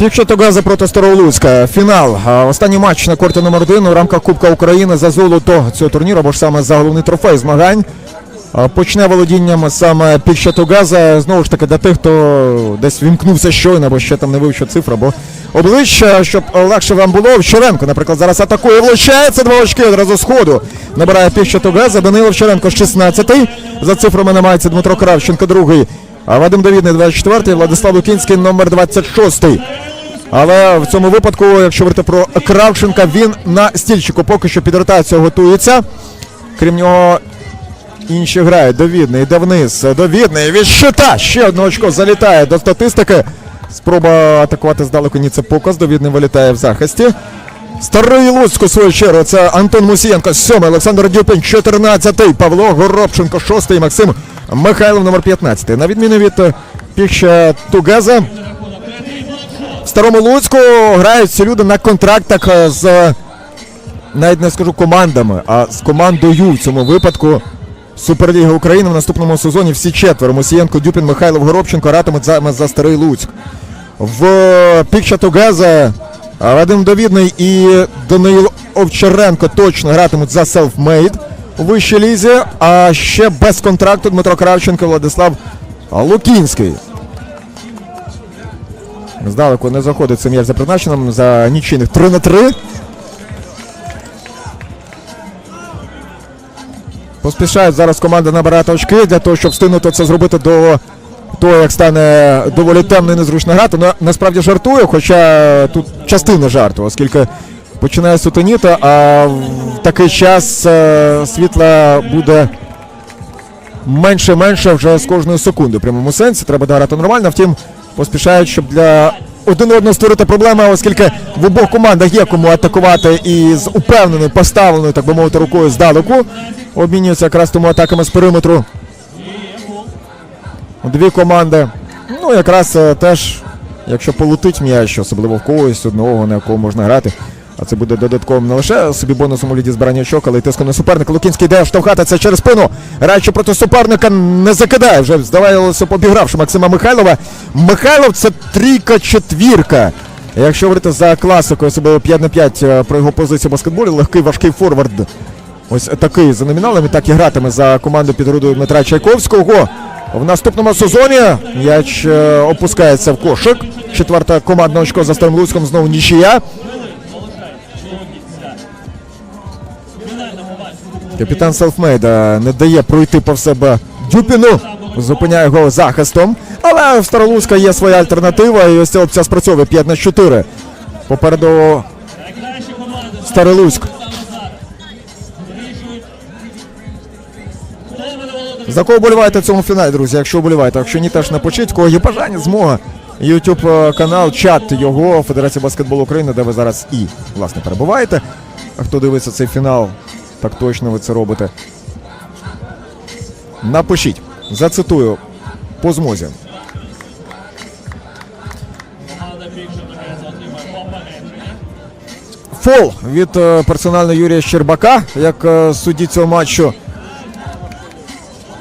Пікшо Тогаза проти Старолуцька. Фінал. Останній матч на корті номер 1 у рамках Кубка України за золото цього турніру, або ж саме за головний трофей змагань. Почне володінням саме Пікшо Тогаза. Знову ж таки, для тих, хто десь вімкнувся щойно, або ще там не вивчив цифр, або обличчя, щоб легше вам було. Вчоренко, наприклад, зараз атакує, влучається два очки одразу з ходу. Набирає Пікшо Тогаза. Данило Вчоренко 16-й. За цифрами намагається Дмитро Кравченко, другий. А Вадим Давідний 24-й, Владислав Лукінський номер 26-й. Але в цьому випадку, якщо говорити про Кравченка, він на стільчику поки що під ротацію готується. Крім нього, інші грають. Довідний йде вниз. Довідний від щита. Ще одне очко залітає до статистики. Спроба атакувати здалеку ні це показ. Довідний вилітає в захисті. Старий Луцьк у свою чергу. Це Антон Мусієнко, 7 Олександр Дюпін, 14 Павло Горобченко, 6 Максим Михайлов, номер 15 На відміну від е, Піща Тугеза, в Старому Луцьку грають ці люди на контрактах е, з е, навіть не скажу командами, а з командою в цьому випадку. Суперліга України в наступному сезоні всі четверо. Мусієнко, Дюпін, Михайлов, Горобченко гратимуть за, за Старий Луцьк. В Пікча Тугеза Вадим Довідний і Данило Овчаренко точно гратимуть за Self-Made у вищій лізі. А ще без контракту Дмитро Кравченко, Владислав Лукінський. Здалеку не заходить цей м'яч за призначенням за нічийних 3 на 3. Поспішають зараз команда набирати очки для того, щоб встигнути це зробити до того, як стане доволі темно і незручно грати. Ну, насправді жартую, хоча тут частина жарту, оскільки починає сутеніти, а в такий час е, світла буде менше-менше вже з кожної секунди. В прямому сенсі треба грати нормально. Втім, поспішають, щоб для один одного створити проблеми, оскільки в обох командах є кому атакувати і з упевненою, поставленою, так би мовити, рукою здалеку. Обмінюються якраз тому атаками з периметру. Дві команди. Ну, якраз е, теж, якщо полетить м'яч, особливо в когось одного, на якого можна грати. А це буде додатковим не лише собі бонусом у ліді збирання очок, але й тиском на суперника. Лукінський йде це через спину. Граючи проти суперника не закидає. Вже здавалося, обігравши Максима Михайлова. Михайлов це трійка-четвірка. Якщо говорити за класикою, особливо 5 на 5 е, про його позицію в баскетболі, легкий важкий форвард. Ось такий за номіналом і так і гратиме за команду під рудою Дмитра Чайковського. В наступному сезоні м'яч е, опускається в кошик. Четверта командна очко за Старим знову нічия. Капітан Селфмейда не дає пройти по себе Дюпіну. Зупиняє його захистом. Але в Старолуцька є своя альтернатива. І ось ця опція спрацьовує 5 на 4. Попереду Старий Луцьк. За кого боліваєте в цьому фіналі, друзі? Якщо боліваєте, якщо ні, теж напишіть, кого є бажання, змога. YouTube е, канал, чат його, Федерація баскетболу України, де ви зараз і власне перебуваєте. Хто дивиться цей фінал, так точно ви це робите. Напишіть, зацитую по змозі. Фол від е, персонально Юрія Щербака, як е, судді цього матчу.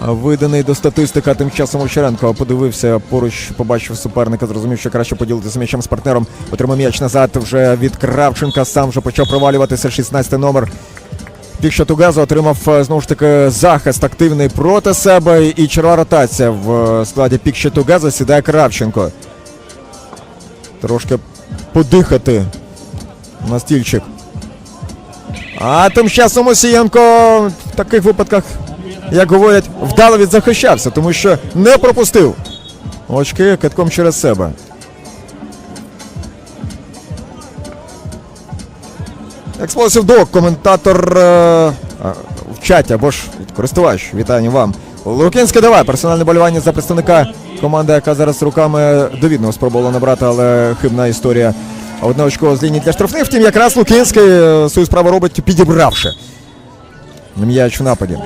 Виданий до статистика, тим часом Овчаренко подивився поруч, побачив суперника, зрозумів, що краще поділитися м'ячем з партнером. Отримав м'яч назад вже від Кравченка. Сам вже почав провалюватися 16 номер. Пікша Тугазу отримав е, знову ж таки захист активний проти себе. І чергова ротація в е, складі Пікша Тугаза сідає Кравченко. Трошки подихати на стільчик. А тим часом Осієнко в таких випадках як говорять, вдало відзахищався, тому що не пропустив очки китком через себе. Експлосив док, коментатор е, в чаті або ж користувач. Вітання вам. Лукінське давай. Персональне болювання за представника команди, яка зараз руками довідно спробувала набрати, але хибна історія. Одне очко з лінії для штрафних. Втім, якраз Лукінський е, свою справу робить, підібравши м'яч в нападі.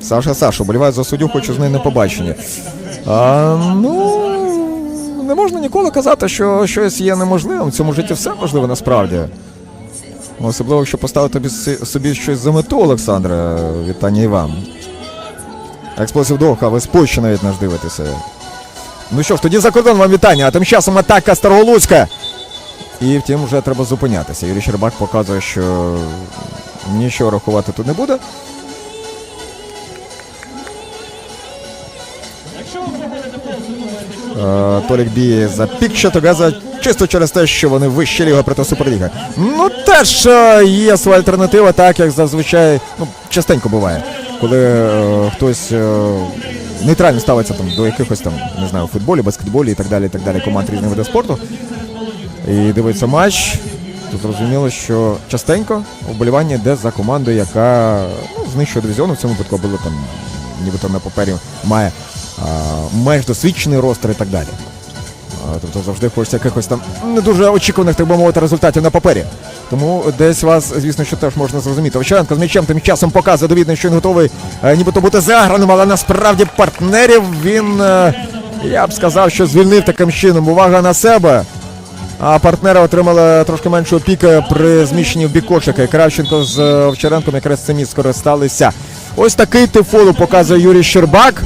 Саша Саша, боліває за суддю, хочу з нею на побачення. А, ну не можна ніколи казати, що щось є неможливим. В цьому житті все можливо насправді. Особливо, якщо поставити собі- щось за мету, Олександре, вітання і вам. Експлосив Доха, ви Польщі навіть нас дивитеся. Ну що ж, тоді за кордон вам вітання. А тим часом атака Староголуцька. І втім, вже треба зупинятися. Юрій Щербак показує, що нічого рахувати тут не буде. Толік б'є за пік Чатогаза чисто через те, що вони вища ліга проти Суперліга. Ну теж е, є своя альтернатива, так як зазвичай ну, частенько буває, коли е, хтось е, нейтрально ставиться там до якихось там, не знаю, футболі, баскетболі і так далі, і так далі, команд різних видів спорту. І дивиться матч. То зрозуміло, що частенько вболівання йде за командою, яка ну, з нижчого дивізіону в цьому випадку було там, нібито на папері має менш досвідчений ростер і так далі. Тобто завжди хочеться якихось там не дуже очікуваних, так би мовити, результатів на папері. Тому десь вас, звісно, що теж можна зрозуміти. Овчаренко з м'ячем тим часом показує довідно, що він готовий е, нібито бути заграним, але насправді партнерів він, е, я б сказав, що звільнив таким чином. Увага на себе. А партнери отримали трошки меншу опіки при зміщенні в бік кошика. І Кравченко з Овчаренком якраз цим і скористалися. Ось такий тифолу показує Юрій Щербак.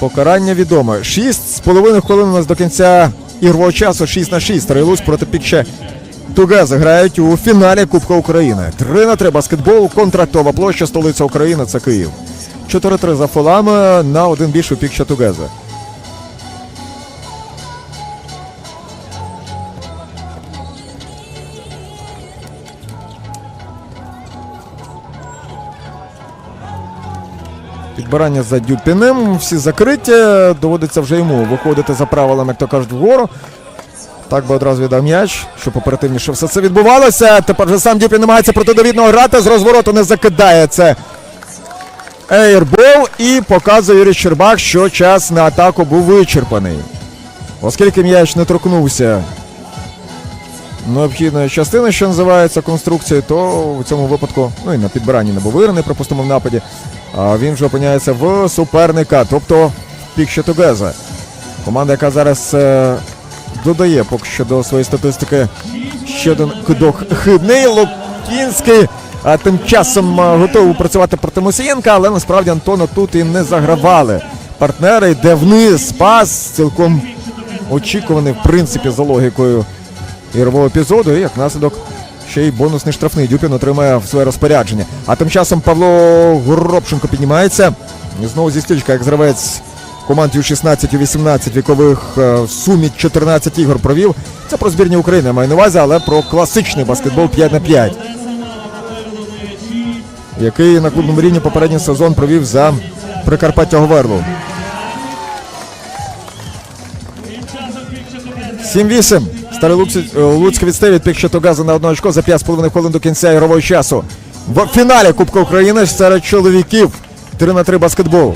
Покарання відоме. Шість з половиною хвилин у нас до кінця ігрового часу. 6 на 6. Стрілусь проти Пікче Тугези грають у фіналі Кубка України. 3 на 3 баскетбол, контрактова площа, столиця України це Київ. 4-3 за фолами на один більше у Пікче Тугези. Підбирання за Дюпіним, всі закриті, доводиться вже йому виходити за правилами, як то кажуть, вгору. Так би одразу віддав м'яч, щоб оперативніше все це відбувалося. Тепер вже сам Дюпін намагається проти довідного грати, з розвороту не закидає це. Ейрбол і показує Юрій Щербак, що час на атаку був вичерпаний. Оскільки м'яч не торкнувся необхідної частини, що називається конструкцією, то в цьому випадку, ну і на підбиранні не був вирений, припустимо, в нападі. А він вже опиняється в суперника, тобто пік Щетугеза. Команда, яка зараз е, додає поки що до своєї статистики ще один кидок хибний. Лукінський а тим часом е, готовий працювати проти Мусієнка, але насправді Антона тут і не загравали. Партнери йде вниз, пас цілком очікуваний, в принципі, за логікою ігрового епізоду. І як наслідок ще й бонусний штрафний Дюпін отримає в своє розпорядження. А тим часом Павло Горобченко піднімається. Знову зі стільчика, як зравець команд Ю-16 Ю-18 вікових е, в сумі 14 ігор провів. Це про збірні України маю на увазі, але про класичний баскетбол 5 на 5 який на клубному рівні попередній сезон провів за Прикарпаття Говерлу. 7-8. Старий е, Луцьк відстає від газу на одне очко за 5,5 хвилин до кінця ігрового часу. В фіналі Кубка України серед чоловіків 3 на 3 баскетбол.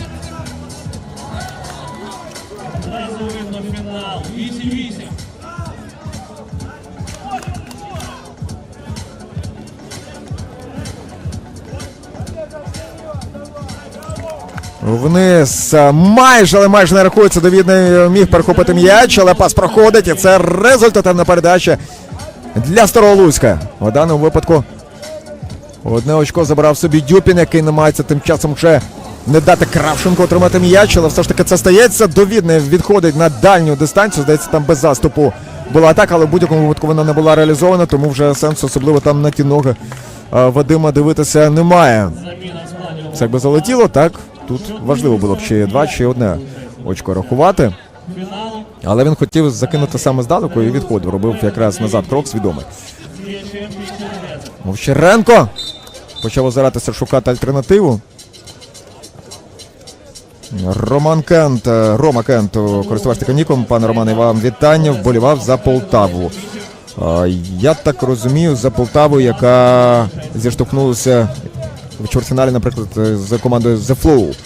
Вниз е, майже, але майже не рахується. Довідний міг перехопити м'яч, але пас проходить. І це результативна передача для Старого Луцька. У даному випадку одне очко забрав собі Дюпін, який намагається тим часом вже не дати Кравченко отримати м'яч, але все ж таки це стається. Довідний відходить на дальню дистанцію. Здається, там без заступу була атака, але в будь-якому випадку вона не була реалізована, тому вже сенсу, особливо там на ті ноги е, Вадима дивитися немає. Це якби залетіло, так тут важливо було б чи два, чи одне очко рахувати. Але він хотів закинути саме здалеку і відходив. Робив якраз назад крок свідомий. Є чемпіонський турнір. Овчаренко почав озиратися шукати альтернативу. Роман Кент, е, Рома Кент, користувач таким ніком. Пане Романе, вам вітання. Вболівав за Полтаву. Я так розумію, за Полтаву, яка зіштовхнулася в чвертьфіналі, наприклад, з командою The Flow.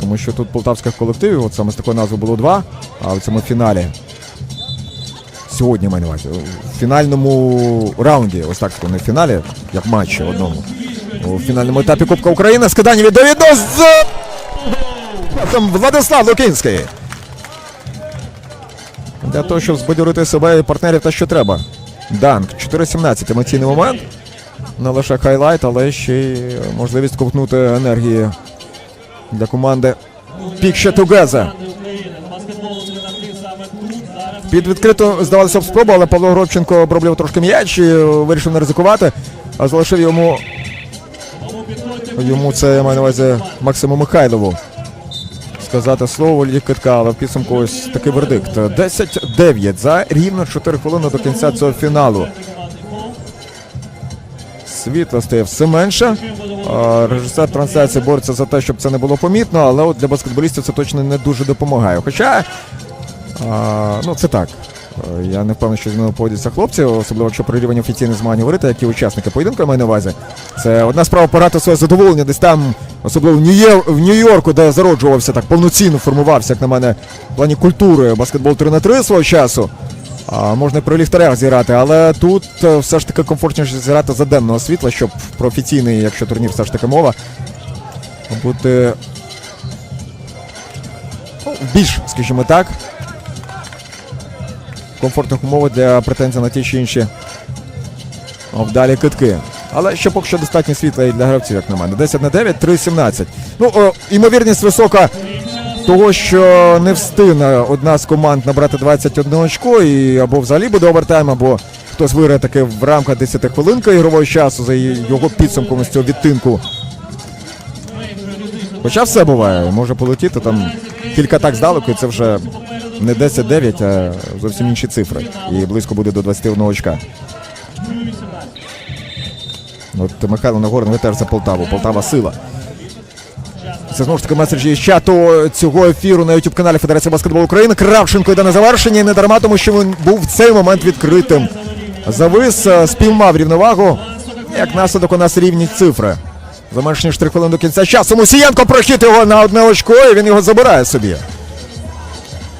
Тому що тут полтавських колективів, от саме з такою назвою було два, а в цьому фіналі сьогодні маю на увазі. В фінальному раунді, ось так не в фіналі, як в матчі одному. У фінальному етапі Кубка України скидання відповідно з Там Владислав Лукінський. Для того, щоб збадьорити себе і партнерів, та що треба. Данк, 4-17, емоційний момент. Не лише хайлайт, але ще й можливість ковтнути енергії для команди Picture Together. Команди України на баскетболу 3 на 3 саме тут. Зараз Під відкриту здавалося б спробу, але Павло Гробченко обробляв трошки м'яч і вирішив не ризикувати, а залишив йому. Йому це я маю на увазі Максиму Михайлову. Сказати слово Китка, але в підсумку ось такий вердикт. 10-9 за рівно 4 хвилини до кінця цього фіналу. Командний стає все менше. Режисер трансляції бореться за те, щоб це не було помітно, але от для баскетболістів це точно не дуже допомагає. Хоча, ну це так. Е, Я не впевнений, що з ними поводяться хлопці, особливо якщо про рівень офіційних змагань говорити, які учасники поєдинку я маю на увазі. Це одна справа порати своє задоволення десь там, особливо в Нью-Йорку, де зароджувався так повноцінно формувався, як на мене, в плані культури баскетбол 3 на 3 свого часу. Можна і при ліхтарях зіграти, але тут е, все ж таки комфортніше зіграти за денного світла, щоб про офіційний, якщо турнір все ж таки мова, бути ну, більш, скажімо так, комфортних умов для претензій на ті чи інші вдалі китки. Але ще поки що достатньо світла і для гравців, як на мене. 10 на 9, 3-17. Ну, о, імовірність висока того, що не встигне одна з команд набрати 21 очко, і або взагалі буде овертайм, або хтось виграє таки в рамках 10 хвилинки ігрового часу за його підсумком з цього відтинку. Хоча все буває, може полетіти там кілька так здалеку, і це вже не 10-9, а зовсім інші цифри. І близько буде до 21 очка. От Михайло Нагорний за Полтаву. Полтава сила. Це знову ж таки меседж із чату цього ефіру на youtube каналі Федерації баскетболу України. Кравченко йде на завершення не дарма, тому що він був в цей момент відкритим. Завис, е, спіймав рівновагу. Як наслідок у нас рівні цифри. За менш ніж 3 хвилини до кінця часу. Мусієнко прохід його на одне очко, і він його забирає собі.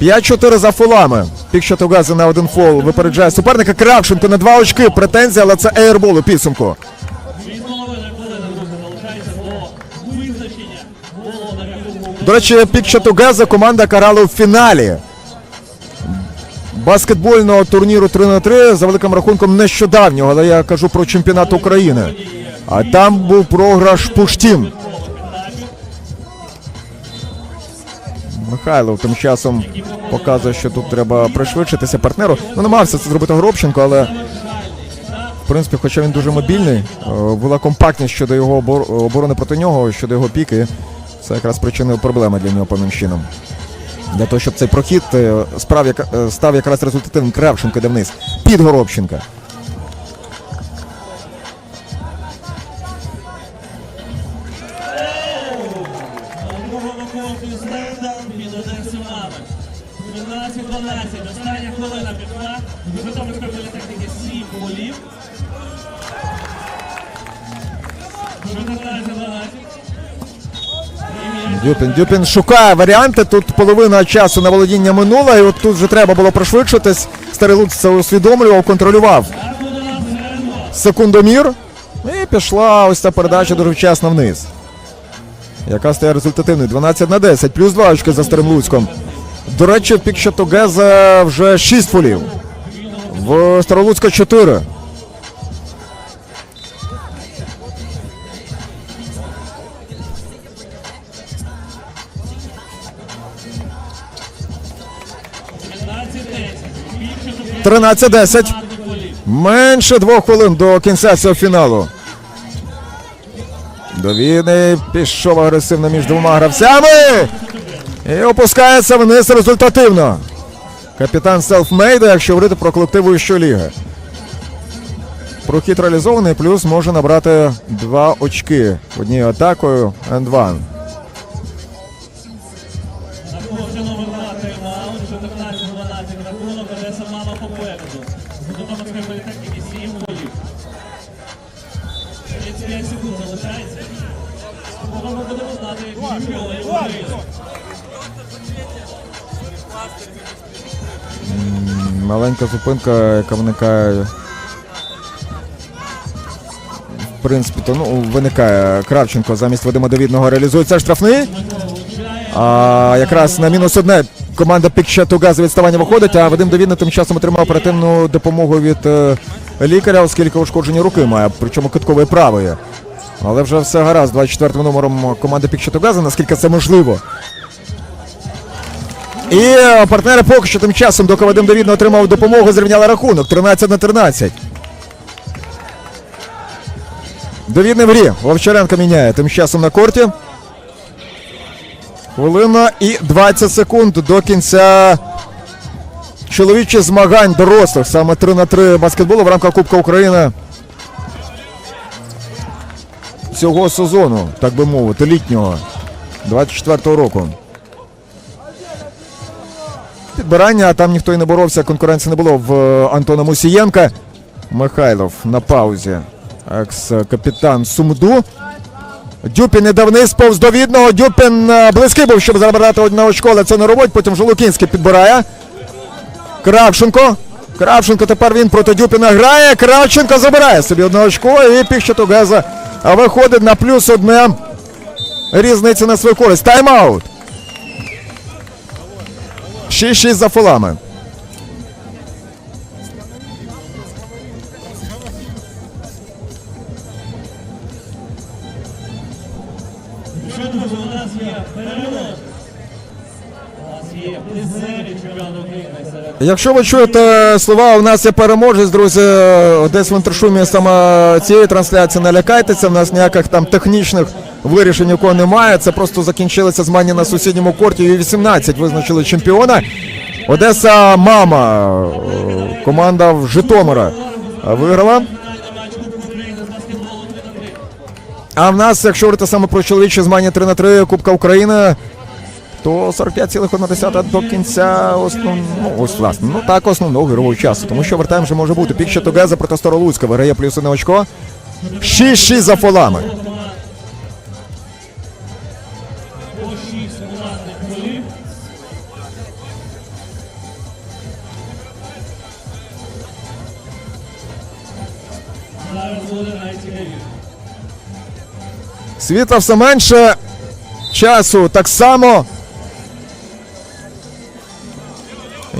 5-4 за фолами. Пікщо Тугази на один фол випереджає суперника. Кравченко на два очки. Претензія, але це ейрбол у підсумку. Дві з половиною хвилини, друзі, залишається до визначення голу на рахунку. До речі, Пікча Тугеза команда карала в фіналі баскетбольного турніру 3 на 3 за великим рахунком нещодавнього, але я кажу про чемпіонат України. А там був програш Пуштім. Михайлов тим часом показує, що тут треба пришвидшитися партнеру. Ну, намагався це зробити Горобченко, але в принципі, хоча він дуже мобільний, е, була компактність щодо його оборони проти нього, щодо його піки. Це якраз причинило проблеми для нього чином. Для того, щоб цей прохід е, справ, е, став якраз результативним Кравченко де вниз. Під. Дюпін. Дюпін шукає варіанти. Тут половина часу на володіння минула, і от тут вже треба було пришвидшитись. Старий Луц це усвідомлював, контролював секундомір. І пішла ось ця передача дуже вчасно вниз. Яка стає результативною. 12 на 10, плюс 2 очки за Старим Луцьком. До речі, в вже 6 фолів. В Старолуцька 4. 13-10. Менше двох хвилин до кінця цього фіналу. До пішов агресивно між двома гравцями. І опускається вниз результативно. Капітан селфмейда, якщо говорити про колектив вищої ліги. Прохід реалізований, плюс може набрати два очки однією атакою and Маленька зупинка, яка виникає. В принципі, то ну, виникає Кравченко замість Вадима Давідного реалізується штрафний. А якраз на мінус одне команда Пікча Туга з відставання виходить, а Вадим Давідний тим часом отримав оперативну допомогу від е, лікаря, оскільки ушкоджені руки має, причому киткової правої. Але вже все гаразд, 24 номером команди Пікчатогаза, наскільки це можливо. І е, партнери поки що тим часом, доки Вадим Давідно отримав допомогу, зрівняли рахунок 13 на 13. Давідний в грі. Вовчаренко міняє тим часом на корті. Хвилина і 20 секунд до кінця чоловічих змагань дорослих. Саме 3 на 3 баскетболу в рамках Кубка України. Цього сезону, так би мовити, літнього 24-го року. Підбирання, а там ніхто і не боровся, конкуренції не було в е, Антона Мусієнка. Михайлов на паузі. Екс-капітан Сумду. Дюпін не дав вниз, повз до відного. Дюпін е, близький був, щоб забрати одне очко, це не робить. Потім Жолукінський підбирає. Кравченко. Кравченко тепер він проти Дюпіна грає. Кравченко забирає собі одне очко і Піщатугеза виходить на плюс одне. Різниця на свою користь. Тайм-аут. 6-6 за фолами. У нас є перемог. У нас є призери чемпіону України серед Якщо ви чуєте слова, у нас є переможець, друзі, десь в інтершумі саме цієї трансляції не лякайтеся. В нас ніяких там технічних вирішень нікого немає. Це просто закінчилися змагання на сусідньому корті. І 18 визначили чемпіона. Одеса мама. Команда в Житомира виграла. фінальний матч Кубку України з баскетболу 3 на 3. А в нас, якщо говорити саме про чоловічі змагання 3 на 3 Кубка України, то 45,1 до кінця основного, ну, ось власне, ну так, основного ігрового часу. Тому що вертаємо вже може бути. Пік Чатугеза проти Старолуцька виграє плюс одне очко. 6-6 за фолами. Світла все менше. Часу так само.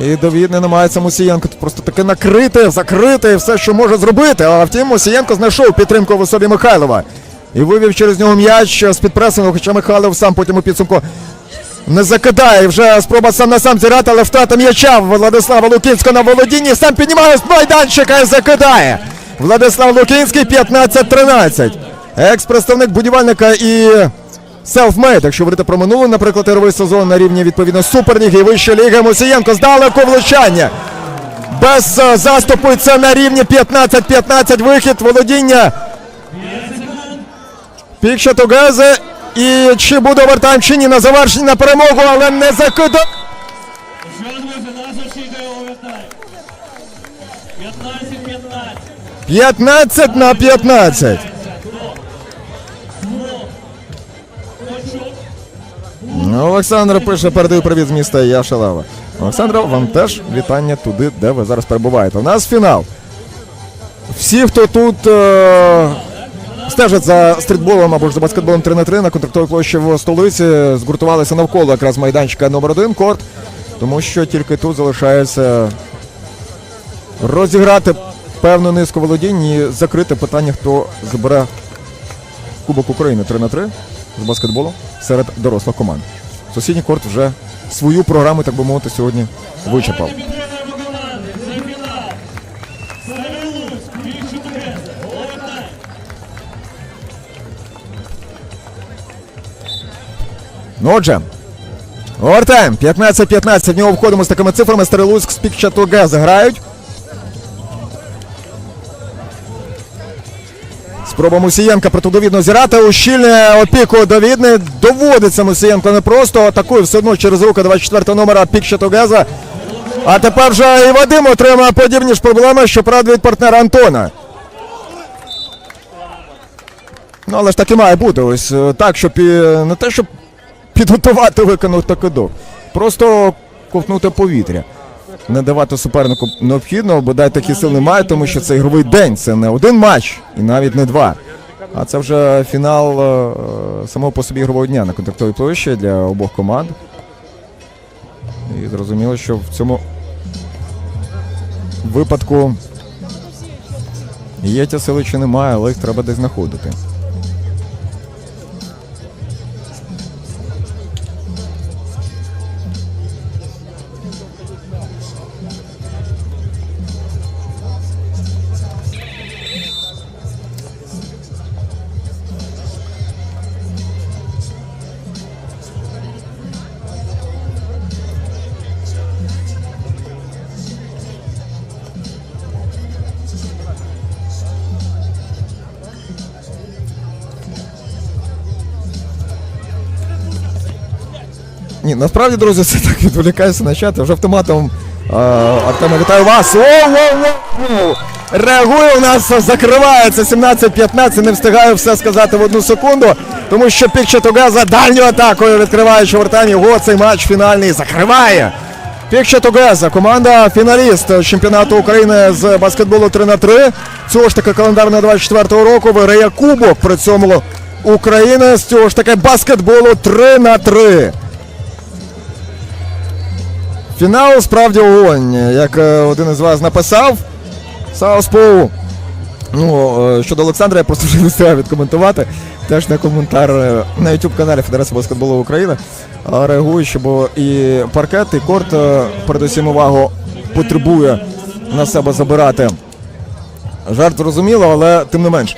І Давід не намагається Мусієнко тут просто таки накрити, закрити все, що може зробити. А втім, Мусієнко знайшов підтримку в особі Михайлова. І вивів через нього м'яч з під пресингу, хоча Михайлов сам потім у підсумку не закидає. Вже спроба сам на сам зіграти, але втрата м'яча Владислава Лукінського на володінні. Сам піднімає з майданчика і закидає. Владислав Лукінський 15-13. Екс-представник будівельника і селфмейд, якщо говорити про минулий, наприклад, ігровий сезон на рівні відповідно Суперліги і Вищої ліги Мусієнко здалеку влучання. Без е, заступу це на рівні 15-15 вихід володіння. Пікша Тугези. І чи буде овертайм, чи ні на завершенні на перемогу, але не. 15-15. 15 на 15. Олександр пише, передаю привіт з міста Яшалава. Олександр, вам теж вітання туди, де ви зараз перебуваєте. У нас фінал. Всі, хто тут е- стежать за стрітболом або ж за баскетболом 3 на 3 на контрактовій площі в столиці, згуртувалися навколо якраз майданчика номер 1 корт, тому що тільки тут залишається розіграти певну низку володінь і закрити питання, хто забере Кубок України 3 на 3 з баскетболу серед дорослих команд. Сусідній корт вже свою програму, так би мовити, сьогодні вичерпав. Ну, отже, овертайм 15-15. В нього входимо з такими цифрами. Старилуцьк з Пікчатуге заграють. Спроба Мусієнка протидовідно зірати. Ущільне опіку довідний. Доводиться Мусієнко не просто. Атакує все одно через руку 24 номера Пікчатугеза. А тепер вже і Вадим отримає подібні ж проблеми, щоправда, від партнера Антона. Ну, але ж так і має бути. Ось е, так, щоб і не те, щоб підготувати виконати кидок. Просто ковтнути повітря. Не давати супернику необхідного, бо дай такі сил немає, тому що це ігровий день, це не один матч і навіть не два. А це вже фінал е, самого по собі ігрового дня на контактовій площі для обох команд. І зрозуміло, що в цьому випадку Є ті сили чи немає, але їх треба десь знаходити. Ні, насправді, друзі, це так відволікається на чат. Вже автоматом е, Артема, вітаю вас. Воу-воу-воу! Реагує у нас, закривається 17-15, не встигаю все сказати в одну секунду, тому що Пікча Тугаза дальньою атакою відкриваючи вратами його цей матч фінальний закриває. Пікча Тугаза, команда фіналіст чемпіонату України з баскетболу 3 на 3 Цього ж таки календарного 24-го року виграє Кубок при цьому України з цього ж таки баскетболу 3 на 3 Фінал справді огонь, як е, один із вас написав. Сауспоу. Ну, е, щодо Олександра, я просто вже не встигаю відкоментувати. Теж на коментар е, на YouTube каналі Федерації баскетболу України. А Реагуючи, бо і паркет, і корт, передусім увагу, потребує на себе забирати. Жарт зрозуміло, але тим не менш.